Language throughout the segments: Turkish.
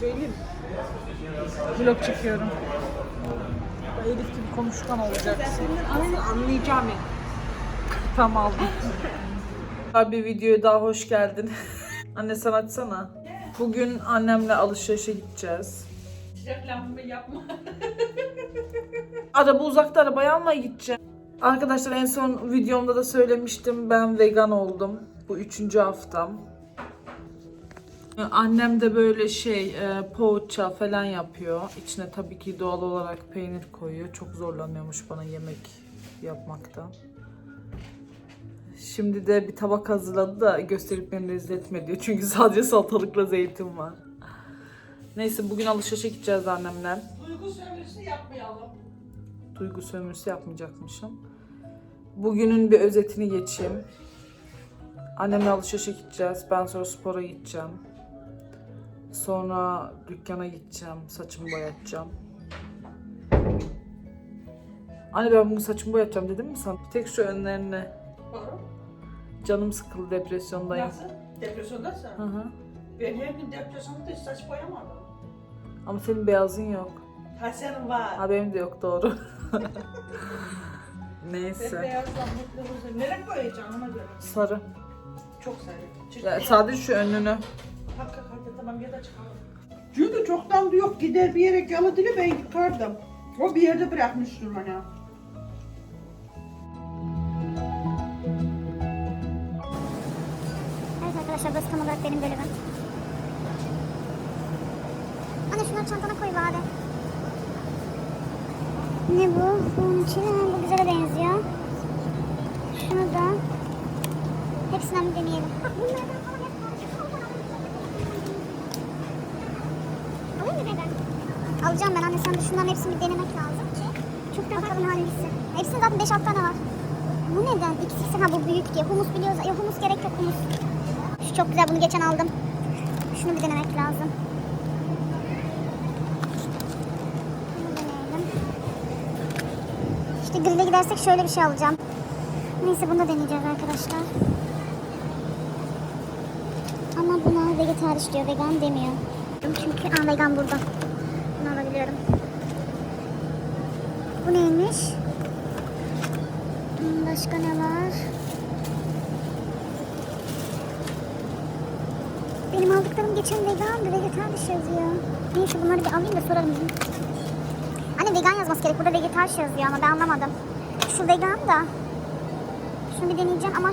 söyleyeyim. Vlog çekiyorum. Elif gibi konuşkan olacaksın. Anlayacağım ya. Tam aldım. Bir videoya daha hoş geldin. Anne sen açsana. Bugün annemle alışverişe gideceğiz. Reklamımı yapma. Araba uzakta arabayı almaya gideceğim. Arkadaşlar en son videomda da söylemiştim ben vegan oldum. Bu üçüncü haftam. Annem de böyle şey e, poğaça falan yapıyor. İçine tabii ki doğal olarak peynir koyuyor. Çok zorlanıyormuş bana yemek yapmakta. Şimdi de bir tabak hazırladı da gösterip beni rezil etme diyor. Çünkü sadece salatalıkla zeytin var. Neyse bugün alışverişe gideceğiz annemle. Duygu sömürüsü yapmayalım. Duygu sömürüsü yapmayacakmışım. Bugünün bir özetini geçeyim. Annemle alışverişe gideceğiz. Ben sonra spora gideceğim. Sonra dükkana gideceğim. Saçımı boyatacağım. Anne ben bugün saçımı boyatacağım dedim mi sana? Bir tek şu önlerine. Doğru. Canım sıkıldı depresyondayım. Nasıl? Depresyondasın. Hı hı. Ben her gün depresyonda hiç saç boyamadım. Ama senin beyazın yok. Ha senin var. Ha benim de yok doğru. Ben Neyse. beyazdan mutlu huzur. Nereye boyayacaksın ona göre? Sarı. Çok sarı. Ya, sadece şu önünü. Kalk tamam ya da çıkalım. Çünkü çoktan da yok gider bir yere yalı dili ben yıkardım. O bir yerde bırakmıştır bana. Evet arkadaşlar burası tam olarak benim bölümüm. Anne şunları çantana koy bari. Ne bu? Bunun içi bu güzele benziyor. Şunu da. Hepsinden bir deneyelim. Bak bunlardan falan hep Alayım mı neden? Alacağım ben anne sen de şunların hepsini bir denemek lazım ki. Çok da Bakalım hangisi. Hepsinin zaten 5-6 tane var. Bu neden? İkisi ha bu büyük diye. Humus biliyoruz. Ya humus gerek yok humus. Şu çok güzel bunu geçen aldım. Şunu bir denemek lazım. İşte grill'e gidersek şöyle bir şey alacağım. Neyse bunu da deneyeceğiz arkadaşlar. Ama buna vegetariş diyor, vegan demiyor. Çünkü aa, vegan burada. Alabiliyorum. Bu neymiş? Hmm, Başka ne var? Benim aldıklarım geçen vegan ve yazıyor. Neyse bunları bir alayım da sorarım. Anne vegan yazması gerek. Burada vegetariş yazıyor ama ben anlamadım. Şu vegan da. Şunu bir deneyeceğim ama...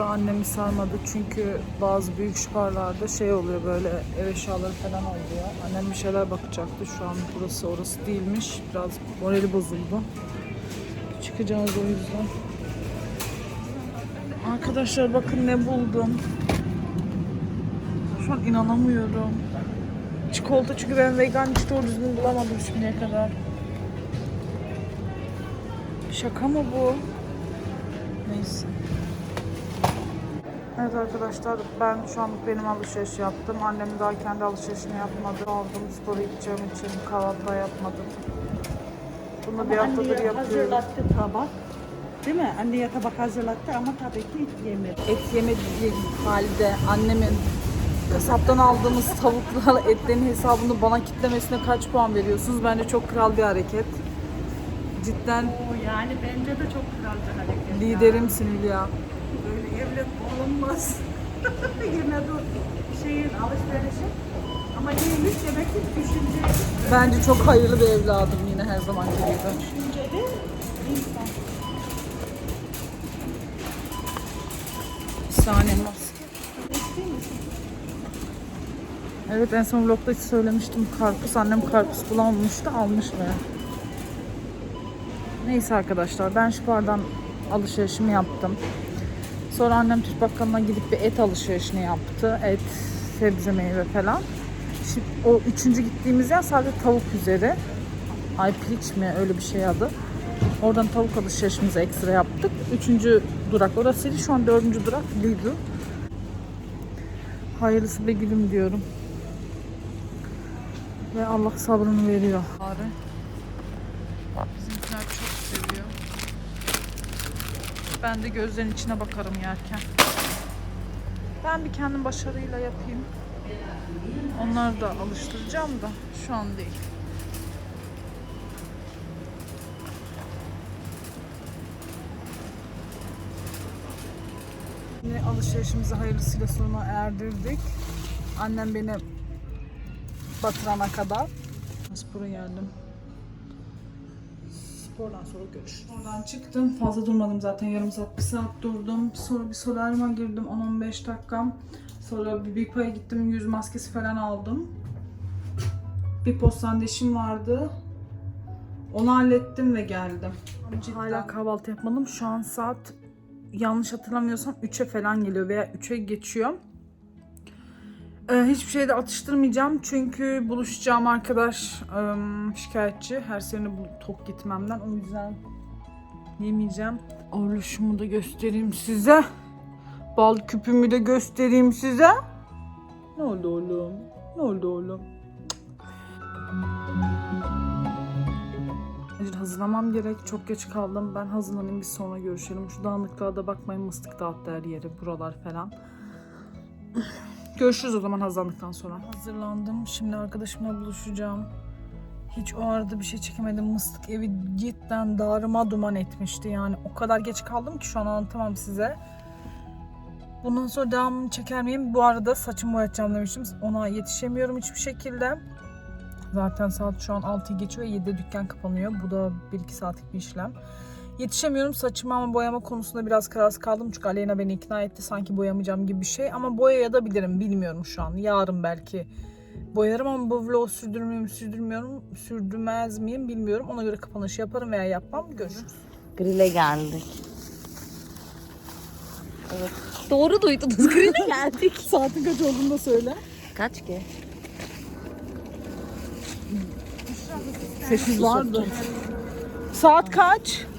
Bura annemi sarmadı çünkü bazı büyük şparlarda şey oluyor böyle ev eşyaları falan oluyor. Annem bir şeyler bakacaktı. Şu an burası orası değilmiş. Biraz morali bozuldu. Çıkacağız o yüzden. Arkadaşlar bakın ne buldum. Şu an inanamıyorum. Çikolata çünkü ben vegan hiç doğru düzgün bulamadım şimdiye kadar. Şaka mı bu? Neyse. Evet arkadaşlar ben şu an benim alışveriş yaptım. Annem daha kendi alışverişini yapmadı. Aldım spora gideceğim için kahvaltı da yapmadım. Bunu bir haftadır yapıyorum. hazırlattı tabak. Değil mi? Anneye tabak hazırlattı ama tabii ki yemedi. Et yemediği halde annemin kasaptan aldığımız tavuklar etlerin hesabını bana kitlemesine kaç puan veriyorsunuz? Bence çok kral bir hareket. Cidden O yani bence de çok kral bir hareket. liderimsin Hülya. Evlat olunmaz. Yine dur şeyin alışverişi. Ama neymiş demek ki düşünceli. Bence çok hayırlı bir evladım yine her zamanki gibi. Düşünceli insan. Bir saniye maske. Evet en son vlogda söylemiştim karpuz. Annem karpuz bulamamıştı almış ve. Neyse arkadaşlar ben şu bardan alışverişimi yaptım. Sonra annem Türk bakkalına gidip bir et alışverişini yaptı. Et, sebze, meyve falan. Şimdi o üçüncü gittiğimiz yer sadece tavuk üzeri. Ay piliç mi öyle bir şey adı. Oradan tavuk alışverişimizi ekstra yaptık. Üçüncü durak orasıydı. Şu an dördüncü durak Lidl. Hayırlısı be gülüm diyorum. Ve Allah sabrını veriyor. Bari. Ben de gözlerin içine bakarım yerken. Ben bir kendim başarıyla yapayım. Onları da alıştıracağım da şu an değil. Yine alışverişimizi hayırlısıyla sona erdirdik. Annem beni batırana kadar. Spora geldim. Spordan sonra görüşürüz. Oradan çıktım. Fazla durmadım zaten. Yarım saat, bir saat durdum. Sonra bir solaryuma girdim. 10-15 dakikam. Sonra bir Bipa'ya gittim. Yüz maskesi falan aldım. Bir postanede işim vardı. Onu hallettim ve geldim. Hala kahvaltı yapmadım. Şu an saat yanlış hatırlamıyorsam 3'e falan geliyor veya 3'e geçiyor. Ee, hiçbir şeyde atıştırmayacağım çünkü buluşacağım arkadaş şikayetçi. Her sene bu tok gitmemden. O yüzden yemeyeceğim. Oğluşumu da göstereyim size. Bal küpümü de göstereyim size. Ne oldu oğlum? Ne oldu oğlum? Hazırlamam gerek. Çok geç kaldım. Ben hazırlanayım. Biz sonra görüşelim. Şu dağınıklığa da bakmayın. Mıstık dağıttı her yeri. Buralar falan. Görüşürüz o zaman hazırlandıktan sonra. Hazırlandım. Şimdi arkadaşımla buluşacağım. Hiç o arada bir şey çekemedim. Mıstık evi cidden darıma duman etmişti. Yani o kadar geç kaldım ki şu an anlatamam size. Bundan sonra devamını çeker miyim? Bu arada saçımı boyatacağım demiştim. Ona yetişemiyorum hiçbir şekilde. Zaten saat şu an 6'yı geçiyor ve 7'de dükkan kapanıyor. Bu da 1-2 saatlik bir işlem. Yetişemiyorum saçımı ama boyama konusunda biraz kararsız kaldım. Çünkü Aleyna beni ikna etti sanki boyamayacağım gibi bir şey. Ama boyayabilirim bilmiyorum şu an. Yarın belki boyarım ama bu vlogu sürdürür müyüm sürdürmüyorum. Sürdürmez miyim bilmiyorum. Ona göre kapanış yaparım veya yapmam. Görüşürüz. Grill'e geldik. Evet. Doğru duydunuz. Grill'e geldik. Saatin kaç olduğunu da söyle. Kaç ki? 8 vardı. Saat kaç?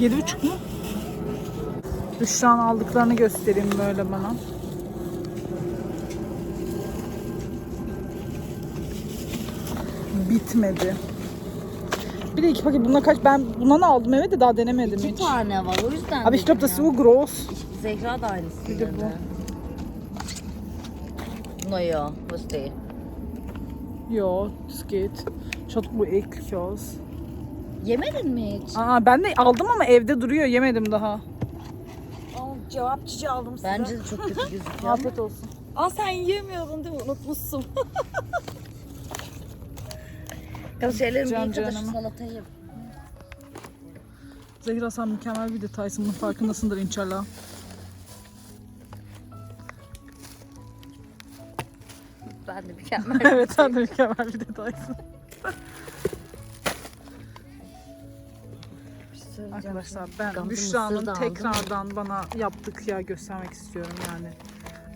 Yedi buçuk mu? Büşra'nın aldıklarını göstereyim böyle bana. Bitmedi. Bir de iki paket bunlar kaç? Ben bundan aldım evet de daha denemedim İki hiç. tane var o yüzden Aber ich glaube, das ist so groß. Zehra da aynısı Bir de dedi. Naja, was değil. Ja, das geht. Schaut bu eklig aus. Yemedin mi hiç? Aa ben de aldım ama evde duruyor yemedim daha. Cevap çiçeği aldım size. Bence de çok kötü gözüküyor. Afiyet olsun. Aa sen yiyemiyordun değil mi? Unutmuşsun. Ya şeylerimi Can bir yıka da şu canım. salatayı. Zehra sen mükemmel bir detaysın. Bunun farkındasındır inşallah. Ben de mükemmel. evet sen de mükemmel bir detaysın. Arkadaşlar ben Büşra'nın da tekrardan bana yaptık ya göstermek istiyorum yani.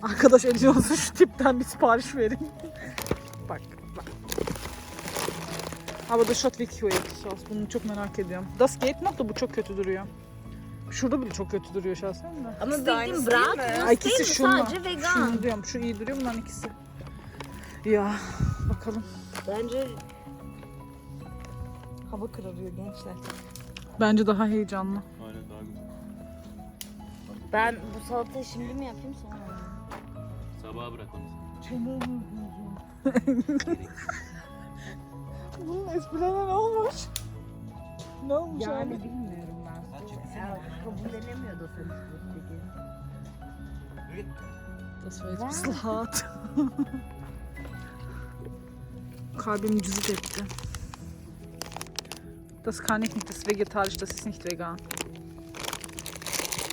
Arkadaş ediyorsa şu tipten bir sipariş verin. bak bak. Das schaut wirklich eklig aus. Bunu çok merak ediyorum. Das geht noch da bu çok kötü duruyor. Şurada bile çok kötü duruyor şahsen de. Ama bildiğin bırak. Ay, ikisi şunla. Sadece vegan. Şunu diyorum şu iyi duruyor bunların ikisi. Ya bakalım. Bence Hava kararıyor gençler. Bence daha heyecanlı. Aynen daha güzel. ben bu salatayı şimdi mi yapayım sonra mı? Sabaha bırak onu. Bunun esprilerine ne olmuş? Ne olmuş Yani bilmiyorum ben. Ya, kabullenemiyor da sonuçta. Das war jetzt ein bisschen hart. Kalbim cızık etti. Das kann ich nicht, das ist vegetarisch, das ist nicht vegan.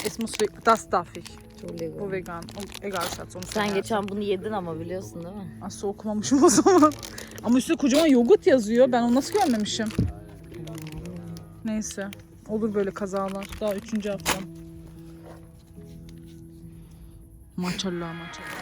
Es muss das darf ich. Çok Bu vegan. O- Egal Schatz onu Sen geçen bunu yedin ama biliyorsun değil mi? Aslı okumamışım o zaman. Ama üstüne kocaman yoğurt yazıyor. Ben onu nasıl görmemişim? Neyse. Olur böyle kazalar. Daha üçüncü haftam. Maşallah maşallah.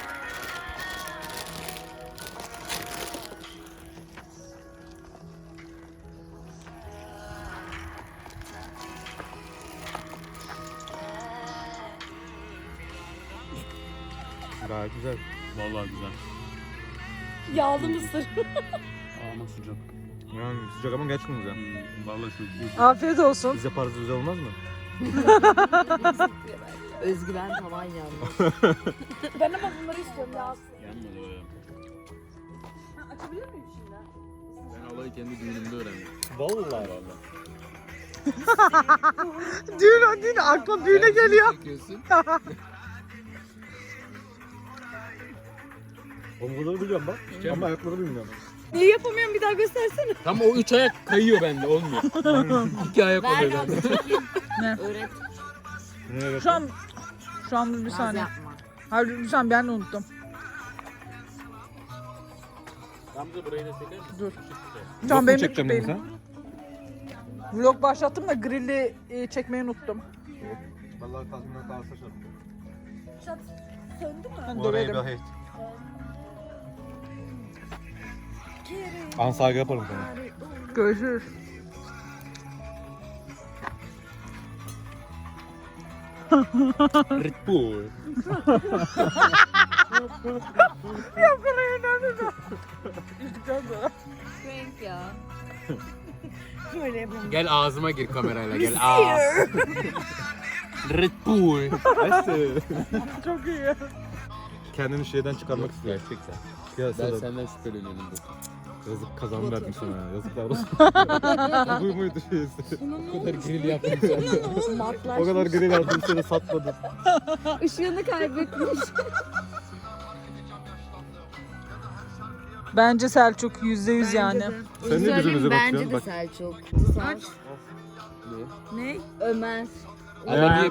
Gayet güzel. Vallahi güzel. Yağlı mısır. Ama sıcak. Yani sıcak ama gerçekten güzel. Hmm, vallahi çok iyi. Afiyet olsun. Biz yaparız güzel olmaz mı? Özgüven tavan yandı. Ben ama bunları istiyorum ya. Gelmedi o ya. Açabilir miyim şimdi? Ben olayı kendi düğünümde öğrendim. Vallahi vallahi. Düğün o düğün aklıma düğüne geliyor. Omurları biliyorum bak. Ama ayakları bilmiyorum. Niye yapamıyorum bir daha göstersene. Tam o üç ayak kayıyor bende olmuyor. İki ayak oluyor bende. Ne? Öğret. Evet. Şu an şu an bir saniye. yapma. Hayır lütfen ben de unuttum. Gamze burayı da çeker misin? Dur. An mu benim de benim. Vlog başlattım da grilli e, çekmeyi unuttum. Vallahi tazminat daha saçarım. Söndü mü? Ben Orayı döverim. Bir hayt. Ansaygı yaparım sana. Görüşürüz. Red Bull. Frank ya. Böyle yapalım. Gel ağzıma gir kamerayla gel. Aa. Red Bull. Çok iyi. Kendini şeyden çıkarmak istiyor. Gerçekten. Ben sana senden şüpheleniyorum. bu. Yazık kazan verdim sana ya. Yazıklar olsun. Bu muydu şeysi? O kadar grill yaptım sen. O kadar grill aldım seni satmadım. Işığını kaybetmiş. Bence Selçuk yüzde yüz yani. Sen de yüzümüze Bence bakıyorsun de bak. Selçuk. Aç. Ne? Ömer. Ama